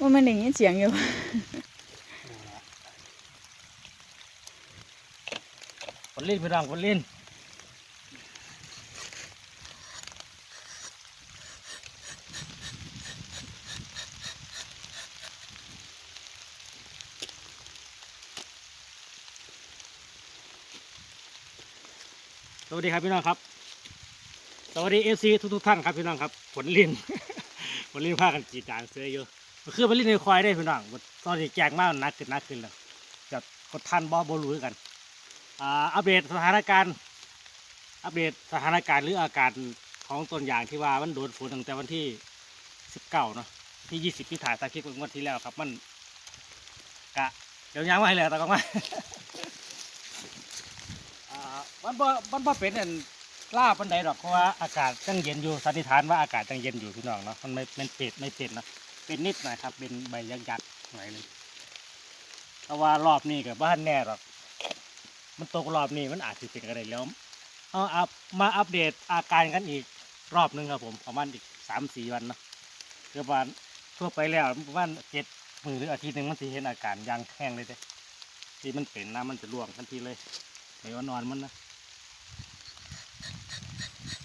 ว่ามันได้ยินเสียงอยู่ผลลิ้นพี่น้องผลลิ้นสวัสดีครับพี่น้องครับ สวัสดีเอฟซีทุกๆท่านครับพี่น้องครับผลลินผลลิ้นพากันจีจางเสืออยู่ คือผลลิ้นในควายได้พี่น้องตอนนี้แจกมากนักขึ้นนักขึ้นแล้วจะกดทันบอบอรู้กันอ่าอัปเดตสถานการณ์อัปเดตสถานการณ์หรืออาการของต้นยางที่ว่ามันโดนฝนตั้งแต่วันที่สิบเก้าเนาะที่ยี่สิบที่ถ่ายตาคลิปงวดที่แล้วครับมันกะเดี๋ยวยางไว้เลยตากล้องมาอ่ามันบ่มันบ่เป็นอันล่าปันใดดอกเพราะว่าอากาศจังเย็นอยู่สันนิษฐานว่าอากาศจังเย็นอยู่พี่น้องเนาะมันไม่เป็นเป็ดไม่เป็นนะ เป็นนิดหน่อยครับ เป็นใบยักยักหน่อยนึงแต่ว่ารอบนี้กับบ้านแน่หรอกมันตกรอบนี้มันอาจจะเป็นอะไรแล้วเอาอัพมาอัปเดตอาการกันอีกรอบหนึงครับผมประมาณอีกสามสี่วันเนาะคือประมาณทั่วไปแล้วประมาณเจ็ดมือหรืออาทิตย์หนึ่งมันจะเห็นอาการยางแห้งเลยเด้ที่มันเป็นน้ำมันจะร่วงทันทีเลยในวันนอนมันนะ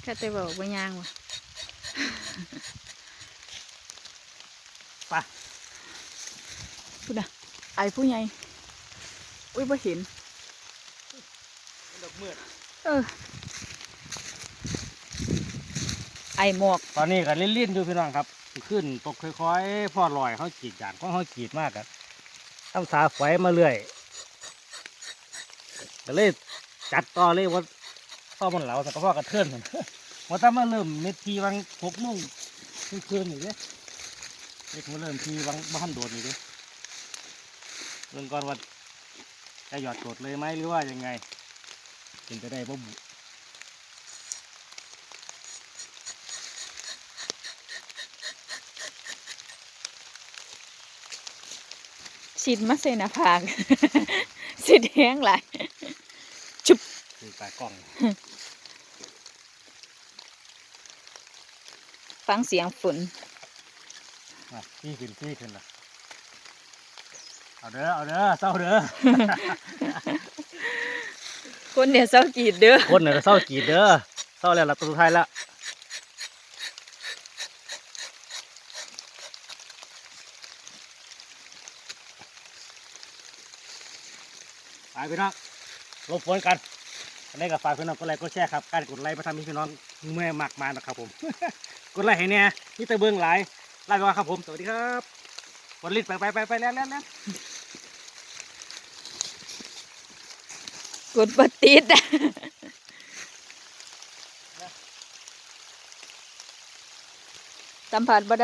แค่แต่บอกว่ายางว่ะ ไป พูดนะไอผู้ใหญ่อุ้ยบ่เห็นดอกมืดเออ ไอหมอกตอนนี้ก็เล่นๆอยู่พี่น้องครับ ขึ้นตกค่อยๆพ่อลอยเขาจีดยางเพราะเขาจีดมากอะทำสาไฟมาเรื่อยก็เลยจัดต่อเลยว่าพ่อมันเหลาแต่ก็พ่อกระเทือนว่าถ้ามาเริ่มเม็ดทีวังหกโมงคืนๆอยู่เด้เด็กมาเริ่มทีวังบ้านโดดอยู่เด้ เรื่องก่อนว่าจะหยอดกดเลยไหมหรือว่ายังไงเป็นไปได้บ่บุสิดมาเซหนาผากสิดแห้งหลายคือตากล้อง ฟังเสียงฝนอะที่ขึ้นที่ขึ้นละ เอาเด้อเอาเด้อเศร้าเด้อคนเดี๋ยวเศร้ากรีดเด้อคนเนี่ยเศร้ากรีดเด้อเศร้าแล้วล่ะตัวสุดท้ายละไปพี่น้องลบฝนกันอันนี้กับฝากพี่น้องกดไลค์กดแชร์ครับการกดไลค์มาทำให้พี่น้องเมื่อยมากมานะครับผมกดไลค์ให้เนี่ยนี่ตะเบื้องหลายไล่ไปว่าครับผม สวัสดีครับกดลิ้นไปไปไปไปแล้วแล้วแล้ว กดปติดสัมผัสบ่ได้